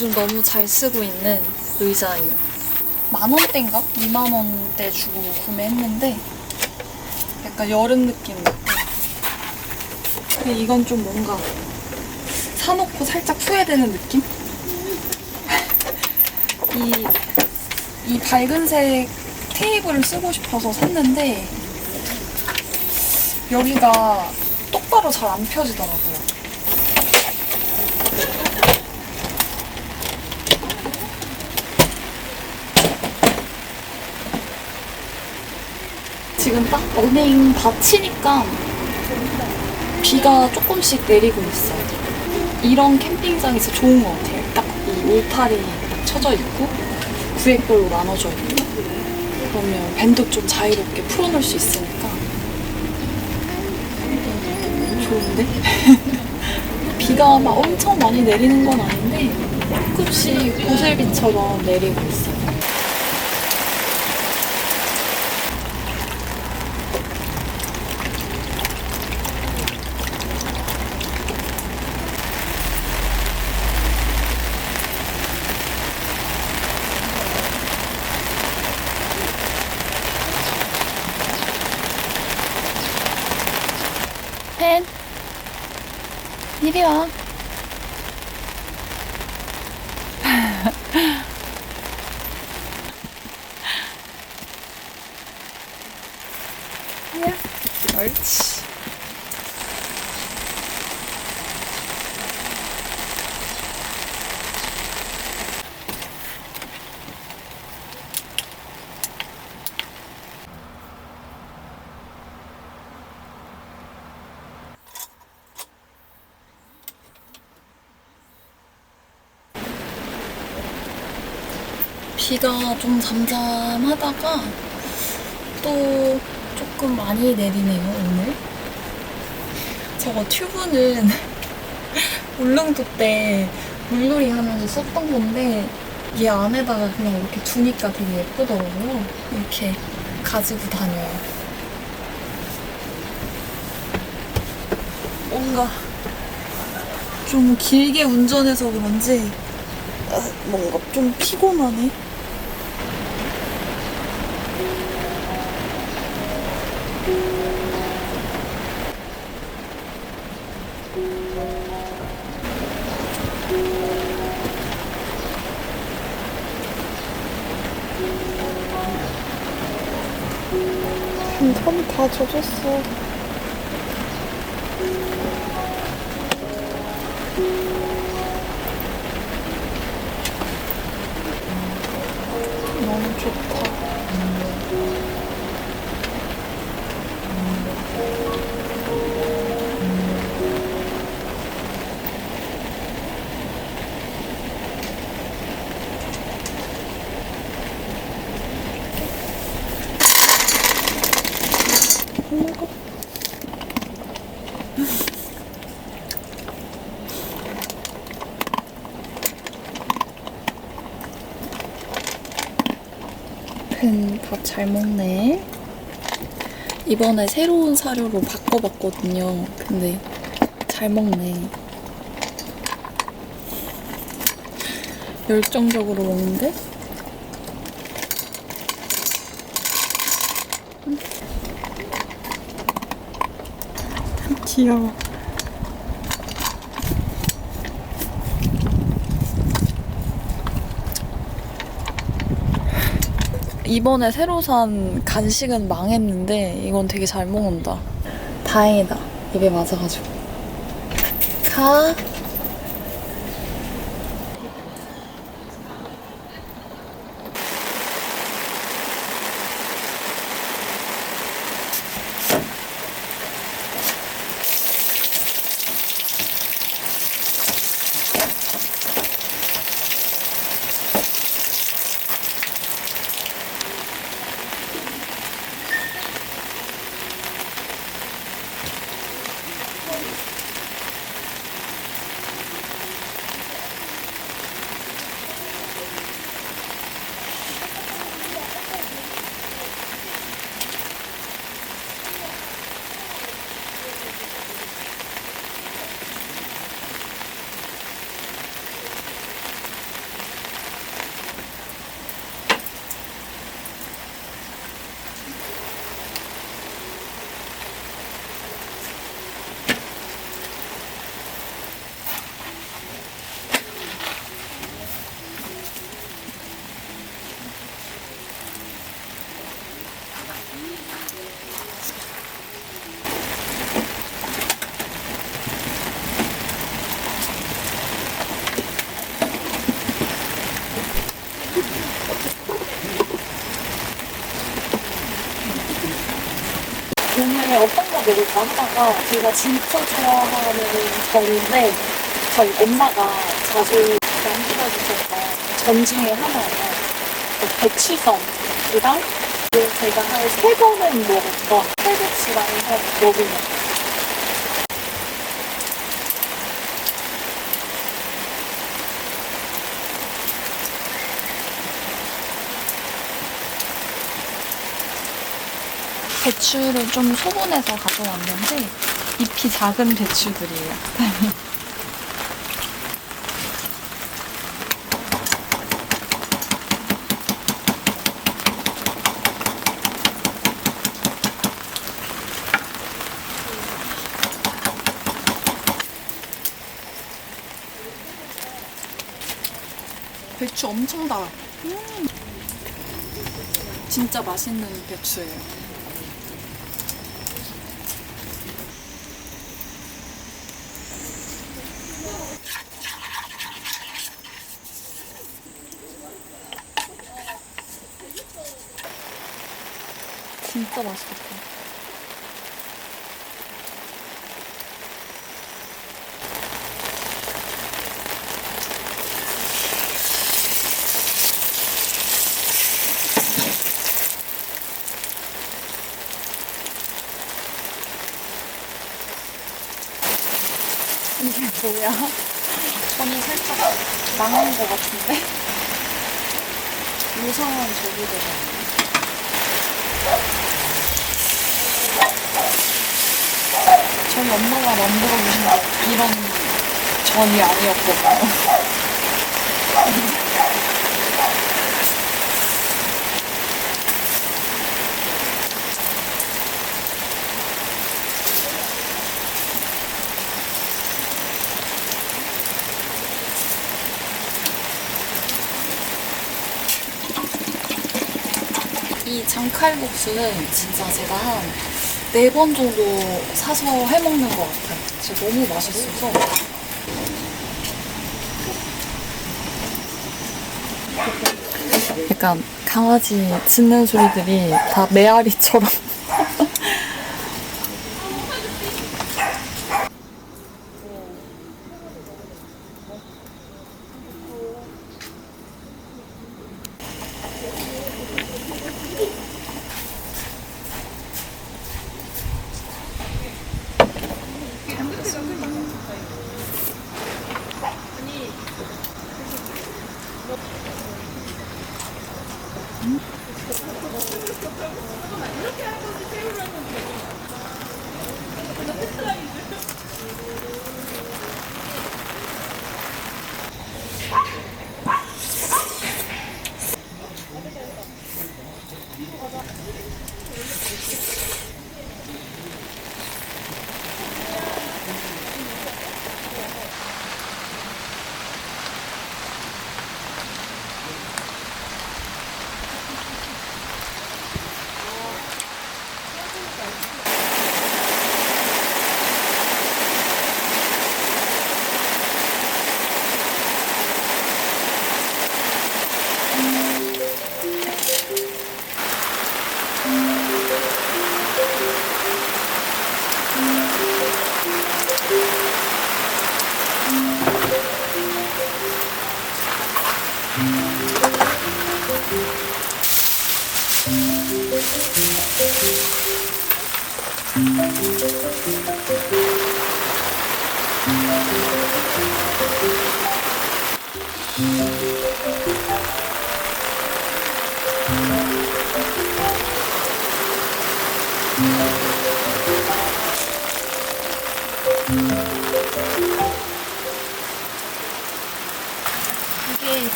요즘 너무 잘 쓰고 있는 의자예요. 만 원대인가? 2만 원대 주고 구매했는데 약간 여름 느낌 근데 이건 좀 뭔가 사놓고 살짝 후회되는 느낌? 이, 이 밝은색 테이블을 쓰고 싶어서 샀는데 여기가 똑바로 잘 안 펴지더라고요. 지금 딱 은행 밭이니까 비가 조금씩 내리고 있어요. 이런 캠핑장에서 좋은 것 같아요. 딱 이 울타리 딱 쳐져 있고 구획별로 나눠져 있고 그러면 밴도 좀 자유롭게 풀어놓을 수 있으니까 좋은데? 비가 막 엄청 많이 내리는 건 아닌데 조금씩 보슬비처럼 내리고 있어요. 옳지. 비가 좀 잠잠하다가 또 조금 많이 내리네요, 오늘. 저거 튜브는 울릉도 때 물놀이 하면서 썼던 건데 얘 안에다가 그냥 이렇게 두니까 되게 예쁘더라고요. 이렇게 가지고 다녀요. 뭔가 좀 길게 운전해서 그런지 아, 뭔가 좀 피곤하네. 손다 젖었어. 너무 좋다. 큰밥잘 먹네. 이번에 새로운 사료로 바꿔봤거든요. 근데 잘 먹네. 열정적으로 먹는데? 귀여워. 이번에 새로 산 간식은 망했는데 이건 되게 잘 먹는다. 다행이다. 입에 맞아가지고. 가. 오늘 어떤 거 먹을까 하다가 제가 진짜 좋아하는 절인데 저희 엄마가 자주 만들어주셨던 전 중에 하나예요. 그 배추전이랑 제가 한 세 번은 먹었던 칼국수랑 해서 먹으면 배추를 좀 소분해서 가져왔는데 잎이 작은 배추들이에요. 배추 엄청 달아. 음. 진짜 맛있는 배추예요. 진짜 맛있겠다. 이게 뭐야? 전이 살짝 망한 것 같은데? 이상한 저기 들어갔네. 저희 엄마가 만들어 주신 이런 전이 아니었거든요. 이 장칼국수는 진짜 제가 한 네 번 정도 사서 해 먹는 것 같아요. 진짜 너무 맛있어서. 약간 강아지 짖는 소리들이 다 메아리처럼.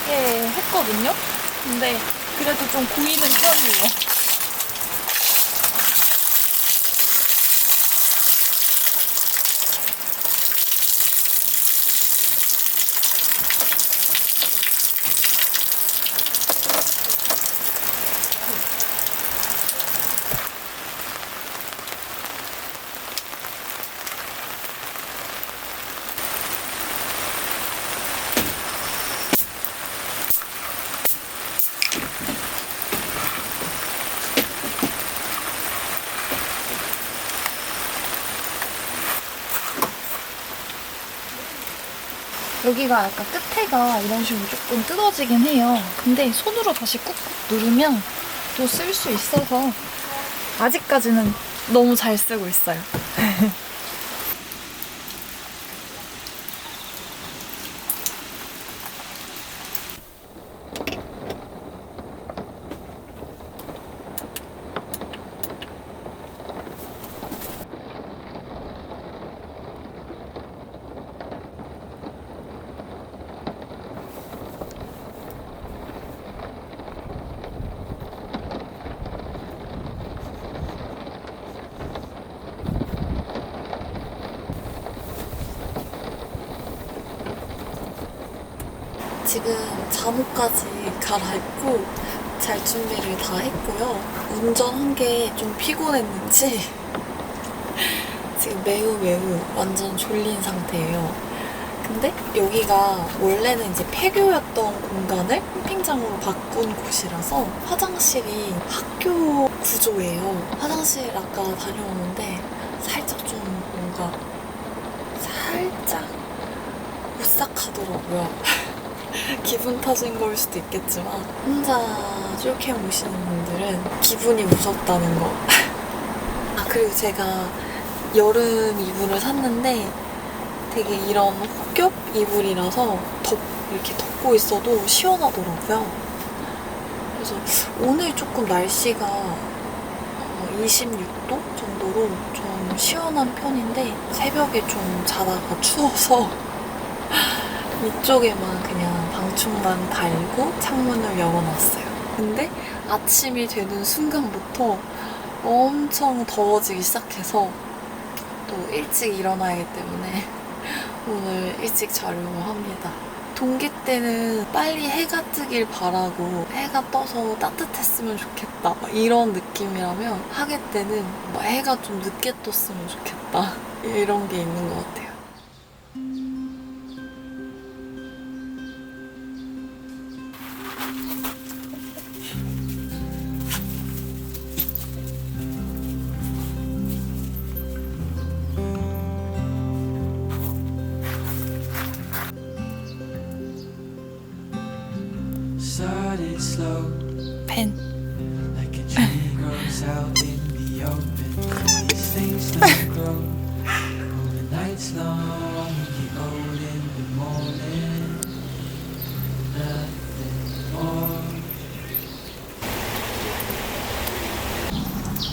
기울게 했거든요. 근데 그래도 좀 보이는 편이에요. 여기가 약간 끝에가 이런 식으로 조금 뜯어지긴 해요. 근데 손으로 다시 꾹꾹 누르면 또 쓸 수 있어서 아직까지는 너무 잘 쓰고 있어요. 지금 잠옷까지 갈아입고 잘 준비를 다 했고요. 운전한 게 좀 피곤했는지 지금 매우 매우 완전 졸린 상태예요. 근데 여기가 원래는 이제 폐교였던 공간을 캠핑장으로 바꾼 곳이라서 화장실이 학교 구조예요. 화장실 아까 다녀오는데 살짝 좀 뭔가 살짝 오싹하더라고요. 기분 탓인 걸 수도 있겠지만 혼자 쫄캠 오시는 분들은 기분이 무섭다는 거. 아 그리고 제가 여름 이불을 샀는데 되게 이런 혹겹 이불이라서 덮 이렇게 덮고 있어도 시원하더라고요. 그래서 오늘 조금 날씨가 어, 26도 정도로 좀 시원한 편인데 새벽에 좀 자다가 추워서 이쪽에만 그냥 방충망 달고 창문을 열어놨어요. 근데 아침이 되는 순간부터 엄청 더워지기 시작해서 또 일찍 일어나기 때문에 오늘 일찍 자려고 합니다. 동기 때는 빨리 해가 뜨길 바라고 해가 떠서 따뜻했으면 좋겠다 막 이런 느낌이라면 하객 때는 막 해가 좀 늦게 떴으면 좋겠다 이런 게 있는 것 같아요.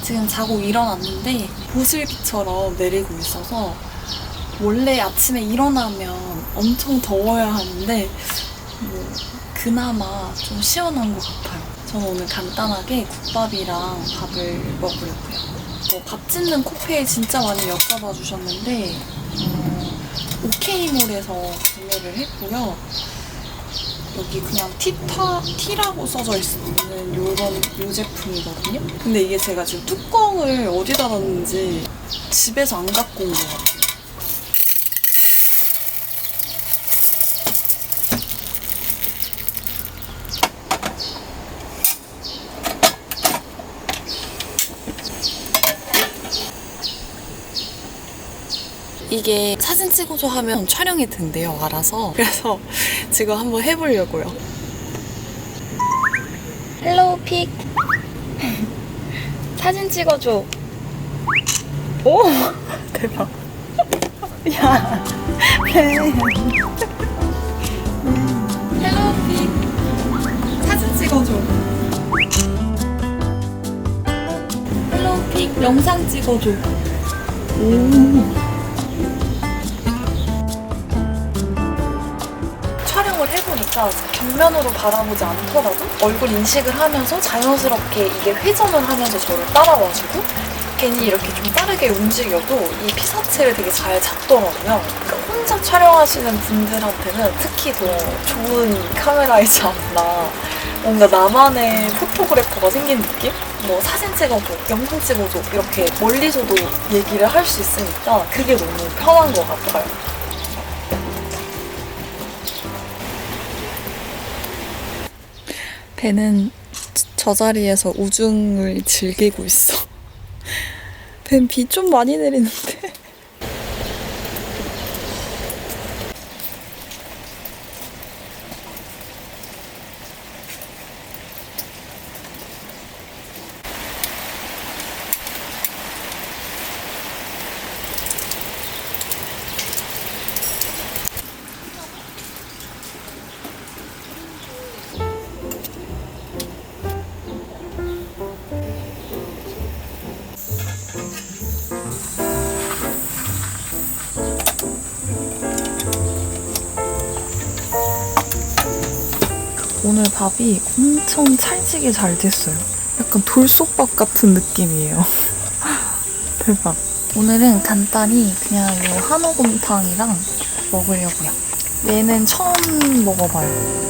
지금 자고 일어났는데 보슬비처럼 내리고 있어서 원래 아침에 일어나면 엄청 더워야 하는데 뭐 그나마 좀 시원한 것 같아요. 저는 오늘 간단하게 국밥이랑 밥을 먹으려고요. 뭐 밥 짓는 코페이 진짜 많이 엿봐봐 주셨는데 어, 오케이몰에서 구매를 했고요. 여기 그냥 티타, 티라고 써져 있는 요런 요 제품이거든요. 근데 이게 제가 지금 뚜껑을 어디다 놨는지 집에서 안 갖고 온 것 같아요. 이게 사진 찍어줘 하면 촬영이 된대요, 알아서. 그래서 지금 한번 해보려고요. 헬로우 픽. 사진 찍어줘. 오 대박. 야 팬. 헬로우 픽 사진 찍어줘. 헬로우 픽 영상 찍어줘. 오. 해보니까 벽면으로 바라보지 않더라도 얼굴 인식을 하면서 자연스럽게 이게 회전을 하면서 저를 따라와주고 괜히 이렇게 좀 빠르게 움직여도 이 피사체를 되게 잘 잡더라고요. 그러니까 혼자 촬영하시는 분들한테는 특히 더 좋은 카메라이지 않나. 뭔가 나만의 포토그래퍼가 생긴 느낌? 뭐 사진 찍어줘, 영상 찍어줘 이렇게 멀리서도 얘기를 할 수 있으니까 그게 너무 편한 것 같아요. 배는 저 자리에서 우중을 즐기고 있어. 배비좀 많이 내리는데. 오늘 밥이 엄청 찰지게 잘 됐어요. 약간 돌솥밥 같은 느낌이에요. 대박. 오늘은 간단히 그냥 이 한우곰탕이랑 먹으려고요. 얘는 처음 먹어봐요.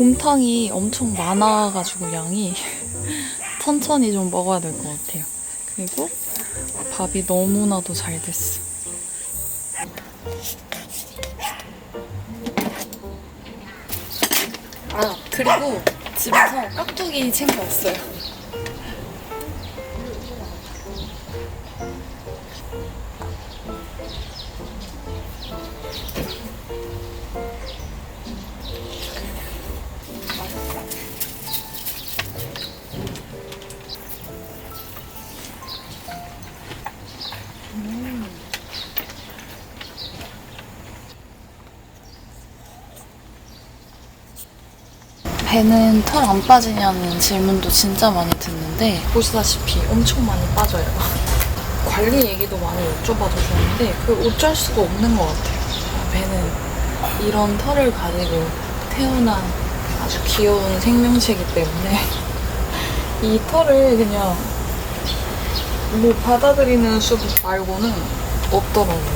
곰탕이 엄청 많아가지고 양이 천천히 좀 먹어야 될 것 같아요. 그리고 밥이 너무나도 잘 됐어. 아 그리고 집에서 깍두기 챙겨왔어요. 배는 털 안 빠지냐는 질문도 진짜 많이 듣는데 보시다시피 엄청 많이 빠져요. 관리 얘기도 많이 여쭤봐도 좋은데 그 어쩔 수가 없는 것 같아요. 배는 이런 털을 가지고 태어난 아주 귀여운 생명체이기 때문에 이 털을 그냥 뭐 받아들이는 수법 말고는 없더라고요.